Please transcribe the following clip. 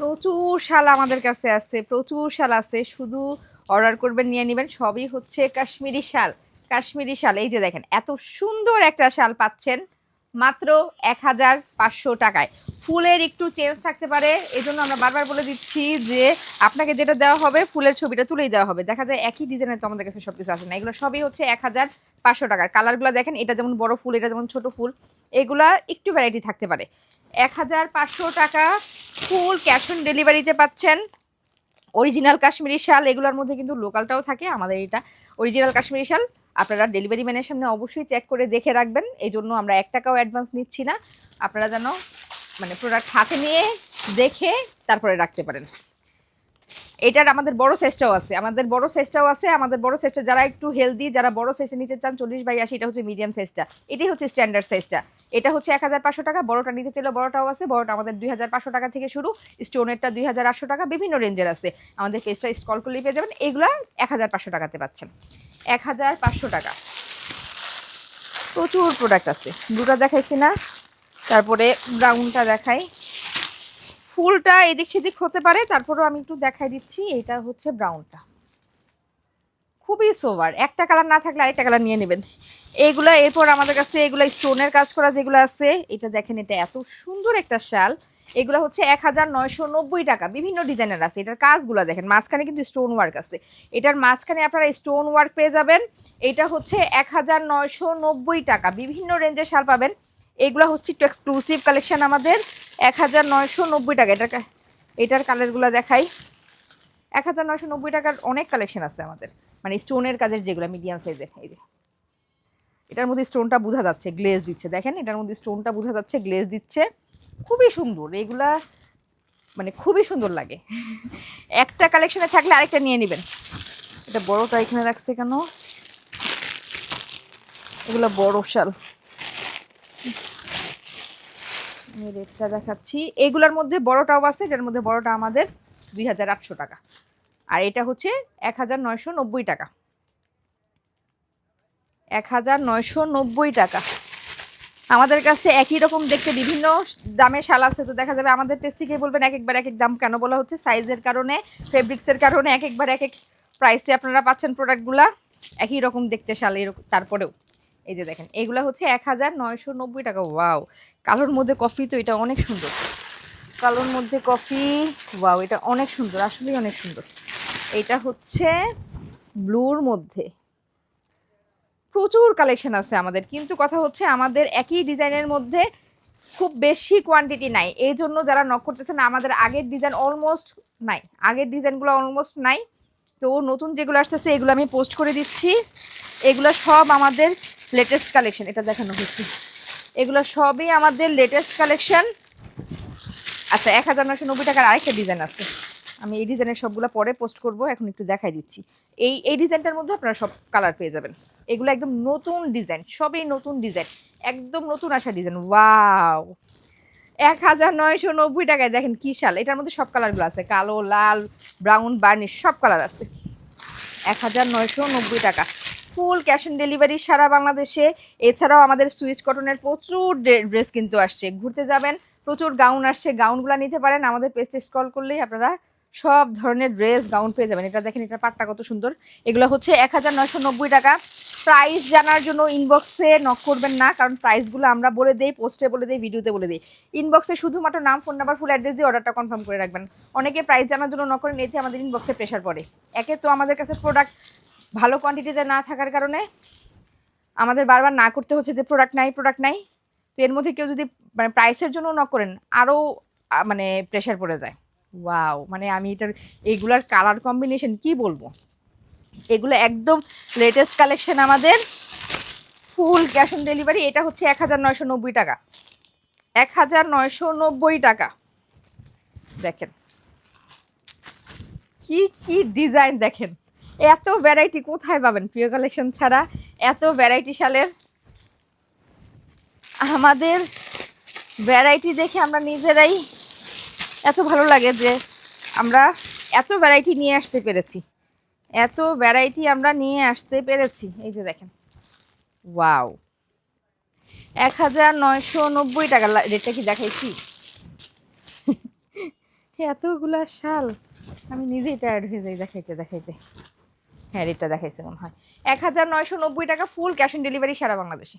প্রচুর শাল আমাদের কাছে আছে, প্রচুর শাল আছে। শুধু অর্ডার করবেন, নিয়ে নেবেন, সবই হচ্ছে কাশ্মীরি শাল। কাশ্মীরি শাল, এই যে দেখেন, এত সুন্দর একটা শাল পাচ্ছেন, মাত্র এক হাজার পাঁচশো টাকায়। ফুলের একটু চেঞ্জ থাকতে পারে এই জন্য আমরা বারবার বলে দিচ্ছি যে আপনাকে যেটা দেওয়া হবে, ফুলের ছবিটা তুলেই দেওয়া হবে। দেখা যায় একই ডিজাইনের তো আমাদের কাছে সব কিছু আসে না, এগুলো সবই হচ্ছে এক হাজার পাঁচশো টাকার। কালারগুলো দেখেন, এটা যেমন বড় ফুল, এটা যেমন ছোট ফুল, এগুলা একটু ভ্যারাইটি থাকতে পারে। এক হাজার পাঁচশো টাকা ফুল, ক্যাশ অন ডেলিভারিতে পাচ্ছেন। অরিজিনাল কাশ্মীরি শাল, এগুলোর মধ্যে কিন্তু লোকালটাও থাকে, আমাদের এটা অরিজিনাল কাশ্মীরি শাল। আপনারা ডেলিভারি ম্যানের সামনে অবশ্যই চেক করে দেখে রাখবেন এই জন্য আমরা এক টাকাও অ্যাডভান্স নিচ্ছি না। আপনারা যেন মানে প্রোডাক্ট হাতে নিয়ে দেখে তারপরে রাখতে পারেন। এটার আমাদের বড় সাইজটাও আছে। আমাদের বড় সাইজটাও আছে, আমাদের বড় সাইজটা যারা একটু হেলদি যারা বড় সাইজে নিতে চান, চল্লিশ বাই আশি, এটা হচ্ছে মিডিয়াম সাইজটা এটাই হচ্ছে স্ট্যান্ডার্ড সাইজটা এটা হচ্ছে এক হাজার পাঁচশো টাকা, বড়টা নিতে চাইলে বড়টাও আছে, বড়টা আমাদের দুই হাজার পাঁচশো টাকা থেকে শুরু স্টোনেরটা দুই হাজার আটশো টাকা, বিভিন্ন রেঞ্জের আছে। আমাদের পেজটা স্কল করলেই পেয়ে যাবেন, এগুলো এক হাজার পাঁচশো টাকাতে পাচ্ছেন। এক হাজার পাঁচশো টাকা। প্রচুর প্রোডাক্ট আছে। দুটা দেখাইছি না, তারপরে ব্রাউনটা দেখাই। ফুলটা এদিক সেদিক হতে পারে, তারপরেও আমি একটু দেখাই দিচ্ছি, এটা হচ্ছে ব্রাউনটা খুবই সোভার একটা কালার না থাকলে আরেকটা কালার নিয়ে নেবেন। এইগুলা এরপর আমাদের কাছে এগুলা স্টোনের কাজ করা যেগুলো আছে, এটা দেখেন, এটা এত সুন্দর একটা শাল। এগুলো হচ্ছে এক হাজার নয়শো নব্বই টাকা, বিভিন্ন ডিজাইনের আছে, এটার কাজগুলো দেখেন, মাঝখানে কিন্তু স্টোন ওয়ার্ক আছে। এটার মাঝখানে আপনারা স্টোন ওয়ার্ক পেয়ে যাবেন, এটা হচ্ছে এক হাজার নয়শো নব্বই টাকা, বিভিন্ন রেঞ্জের শাল পাবেন। এগুলো হচ্ছে একটু এক্সক্লুসিভ কালেকশন আমাদের। এক হাজার নয়শো নব্বই টাকা। এটার এটার কালারগুলো দেখাই। এক হাজার নয়শো নব্বই টাকার অনেক কালেকশন আছে আমাদের। মানে স্টোনের কাজের যেগুলো মিডিয়াম সাইজের এই যে। এটার মধ্যে স্টোনটা বোঝা যাচ্ছে গ্লেজ দিচ্ছে। দেখেন, এটার মধ্যে স্টোনটা বোঝা যাচ্ছে গ্লেজ দিচ্ছে। খুবই সুন্দর। এগুলা মানে খুবই সুন্দর লাগে। একটা কালেকশনে থাকলে আরেকটা নিয়ে নেবেন। এটা বড়টা এখানে রাখছে কেন? এগুলো বড় শাল। আমি রেটটা দেখাচ্ছি। এগুলোর মধ্যে বড়টাও আছে এটার মধ্যে বড়টা আমাদের দুই হাজার আটশো টাকা। আর এটা হচ্ছে এক হাজার নব্বই টাকা। এক হাজার নয়শো নব্বই টাকা। আমাদের কাছে একই রকম দেখতে বিভিন্ন দামের শাল আছে, তো দেখা যাবে আমাদের পেজ থেকে বলবেন এক একবার এক এক দাম কেন বলা হচ্ছে সাইজের কারণে ফেব্রিক্সের কারণে এক একবার এক এক প্রাইসে আপনারা পাচ্ছেন প্রোডাক্টগুলা একই রকম দেখতে শাল এরকম, তারপরেও। এই যে দেখেন, এগুলো হচ্ছে এক হাজার নয়শো নব্বই টাকা। ওয়াও, কালোর মধ্যে কফি তো এটা অনেক সুন্দর। কালোর মধ্যে কফি, ওয়াও, এটা অনেক সুন্দর, আসলেই অনেক সুন্দর। এটা হচ্ছে ব্লুর মধ্যে। প্রচুর কালেকশন আছে আমাদের, কিন্তু কথা হচ্ছে আমাদের একই ডিজাইনের মধ্যে খুব বেশি কোয়ান্টিটি নাই। এই জন্য যারা নক করতেছেন আমাদের আগের ডিজাইন অলমোস্ট নাই। আগের ডিজাইনগুলো অলমোস্ট নাই। তো নতুন যেগুলো আসতেছে, এগুলো আমি পোস্ট করে দিচ্ছি। এগুলো সব আমাদের লেটেস্ট কালেকশন এটা দেখানো হয়েছে। এগুলো সবই আমাদের লেটেস্ট কালেকশন আচ্ছা এক হাজার নশো নব্বই টাকার আরেকটা ডিজাইন আছে। আমি এই ডিজাইনের সবগুলো পরে পোস্ট করব, এখন একটু দেখাই দিচ্ছি। এই এই ডিজাইনটার মধ্যে আপনারা সব কালার পেয়ে যাবেন। এগুলো একদম নতুন ডিজাইন সবই নতুন ডিজাইন একদম নতুন আসা ডিজাইন ওয়াও এক হাজার নয়শো নব্বই টাকায় দেখেন কী শাল। এটার মধ্যে সব কালারগুলো আছে, কালো, লাল ব্রাউন বার্নিশ সব কালার আছে। এক হাজার নয়শো নব্বই টাকা। ফুল ক্যাশ অন ডেলিভারি সারা বাংলাদেশে। এছাড়াও আমাদের সুইচ কটনের প্রচুর ড্রেস কিন্তু আসছে। ঘুরতে যাবেন, প্রচুর গাউন আসছে, গাউনগুলো নিতে পারেন। আমাদের পেজে স্ক্রল করলেই আপনারা সব ধরনের ড্রেস, গাউন পেয়ে যাবেন। এটা দেখেন এটা পাটটা কত সুন্দর। এগুলো হচ্ছে এক হাজার নয়শো নব্বই টাকা। প্রাইস জানার জন্য ইনবক্সে নক করবেন না, কারণ প্রাইসগুলো আমরা বলে দিই পোস্টে বলে দিই ভিডিওতে বলে দিই। ইনবক্সে শুধুমাত্র নাম ফোন নাম্বার ফুল অ্যাড্রেস দিয়ে অর্ডারটা কনফার্ম করে রাখবেন। অনেকে প্রাইস জানার জন্য নক করেন এতে আমাদের ইনবক্সে প্রেশার পড়ে। একে তো আমাদের কাছে প্রোডাক্ট ভালো কোয়ান্টিটিতে না থাকার কারণে আমাদের বারবার না করতে হচ্ছে যে প্রোডাক্ট নাই প্রোডাক্ট নাই। তো এর মধ্যে কেউ যদি মানে প্রাইসের জন্য নক করেন আরও মানে প্রেশার পড়ে যায়। ওয়াও মানে আমি এটার এইগুলার কালার কম্বিনেশন কি বলব? এগুলো একদম লেটেস্ট কালেকশন আমাদের ফুল ক্যাশ অন ডেলিভারি এটা হচ্ছে এক হাজার নয়শো নব্বই টাকা। এক হাজার নয়শো নব্বই টাকা। দেখেন। কি কি ডিজাইন দেখেন। এত ভ্যারাইটি কোথায় পাবেন? প্রিয় কালেকশন ছাড়া এত ভ্যারাইটি শালের আমাদের ভ্যারাইটি দেখে আমরা নিজেরাই এত ভালো লাগে যে আমরা এত ভ্যারাইটি নিয়ে আসতে পেরেছি। এত ভ্যারাইটি আমরা নিয়ে আসতে পেরেছি। এই যে দেখেন। ওয়াও এক হাজার নয়শো নব্বই টাকা রেটটা কি দেখাইছি? এতগুলা শাল, আমি নিজেই টায়ার্ড হয়ে যাই দেখাইতে দেখাইতে। হ্যাঁ রেটটা দেখাইছে মনে হয়। এক হাজার নয়শো নব্বই টাকা ফুল ক্যাশ অন ডেলিভারি সারা বাংলাদেশে।